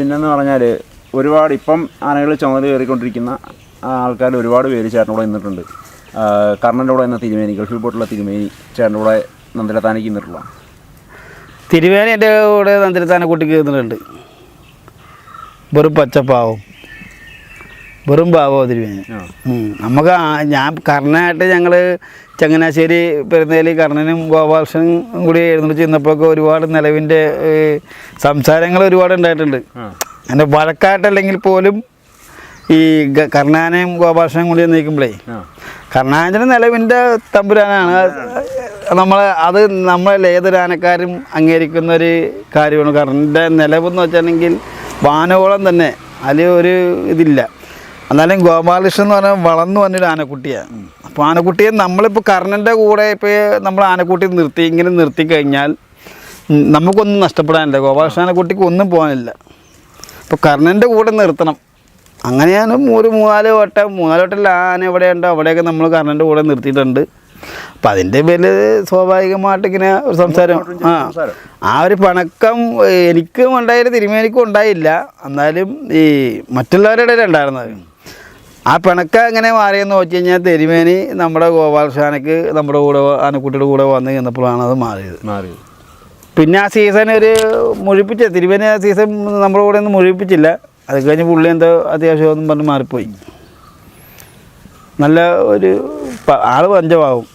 പിന്നെന്ന് പറഞ്ഞാൽ ഒരുപാട് ഇപ്പം ആനകൾ ചുമതല കയറിക്കൊണ്ടിരിക്കുന്ന ആൾക്കാർ ഒരുപാട് പേര് ചേട്ടന്റെ കൂടെ നിന്നിട്ടുണ്ട്. കർണന്റെ കൂടെ നിന്ന തിരുമേനി ഗൾഫിൽ പോയിട്ടുള്ള തിരുമേനി ചേട്ടന്റെ കൂടെ നന്ദലത്താനേക്ക് നിന്നിട്ടുള്ള തിരുവേനി എന്റെ കൂടെ നന്ദിരത്താനെ കൂട്ടിക്ക് നിന്നിട്ടുണ്ട്. വെറും പച്ചപ്പാവും. വെറും തിരുവേനി നമുക്ക് ഞാൻ കർണനായിട്ട് ഞങ്ങൾ ചങ്ങനാശ്ശേരി പെരുന്നേലി കർണനും ഗോപാലകൃഷ്ണനും കൂടി എഴുന്നള്ളിച്ച് ചെന്നപ്പോഴൊക്കെ ഒരുപാട് നിലവിന്റെ സംസാരങ്ങൾ ഒരുപാട് ഉണ്ടായിട്ടുണ്ട്. അതിന്റെ എന്റെ വഴക്കായിട്ടല്ലെങ്കിൽ പോലും ഈ കർണാനയും ഗോപാലകൃഷ്ണനും കൂടി നീക്കുമ്പോഴേ കർണാനന്ദന നിലവിന്റെ തമ്പുരാനാണ്. നമ്മൾ അത് നമ്മളെ ഏതൊരാനക്കാരും അംഗീകരിക്കുന്ന ഒരു കാര്യമാണ്. കർണന്റെ നിലവെന്ന് വെച്ചിട്ടുണ്ടെങ്കിൽ വാനോളം തന്നെ. അതിൽ ഒരു ഇതില്ല. എന്നാലും ഗോപാലകൃഷ്ണൻ എന്ന് പറഞ്ഞാൽ വളർന്നു വന്നൊരു ആനക്കുട്ടിയാണ് അപ്പോൾ ആനക്കുട്ടിയെ നമ്മളിപ്പോൾ കർണന്റെ കൂടെ ഇപ്പോൾ നമ്മൾ ആനക്കുട്ടി നിർത്തി ഇങ്ങനെ നിർത്തി കഴിഞ്ഞാൽ നമുക്കൊന്നും നഷ്ടപ്പെടാനില്ല. ഗോപാലകൃഷ്ണ ആനക്കുട്ടിക്ക് ഒന്നും പോകാനില്ല. അപ്പോൾ കർണന്റെ കൂടെ നിർത്തണം. അങ്ങനെയാണ് ഒരു മൂന്നാൽ വട്ടം മൂന്നാൽ വട്ടം ആന എവിടെയുണ്ടോ അവിടെയൊക്കെ നമ്മൾ കർണന്റെ കൂടെ നിർത്തിയിട്ടുണ്ട്. അപ്പം അതിന്റെ പേരിൽ സ്വാഭാവികമായിട്ട് ഇങ്ങനെ ഒരു സംസാരം. ആ ആ ഒരു പണക്കം എനിക്കും ഉണ്ടായില്ല തിരുമേനിക്കും ഉണ്ടായില്ല. എന്നാലും ഈ മറ്റുള്ളവരുടെ ഇടയിൽ ഉണ്ടായിരുന്നത്. ആ പിണക്ക എങ്ങനെ മാറിയെന്ന് വെച്ച് കഴിഞ്ഞാൽ തെരുമേനി നമ്മുടെ ഗോപാലകൃഷ്ണനക്ക് നമ്മുടെ കൂടെ ആനക്കുട്ടിയുടെ കൂടെ വന്ന് ചെന്നപ്പോഴാണ് അത് മാറിയത്. മാറിയത്. പിന്നെ ആ സീസൺ ഒരു മുഴിപ്പിച്ച തിരുവേനി ആ സീസൺ നമ്മുടെ കൂടെ ഒന്നും മുഴിപ്പിച്ചില്ല. അത് കഴിഞ്ഞ് പുള്ളി എന്തോ അത്യാവശ്യം ഒന്നും പറഞ്ഞ് മാറിപ്പോയി. നല്ല ഒരു ആൾ ആൾ പഞ്ചമാവും.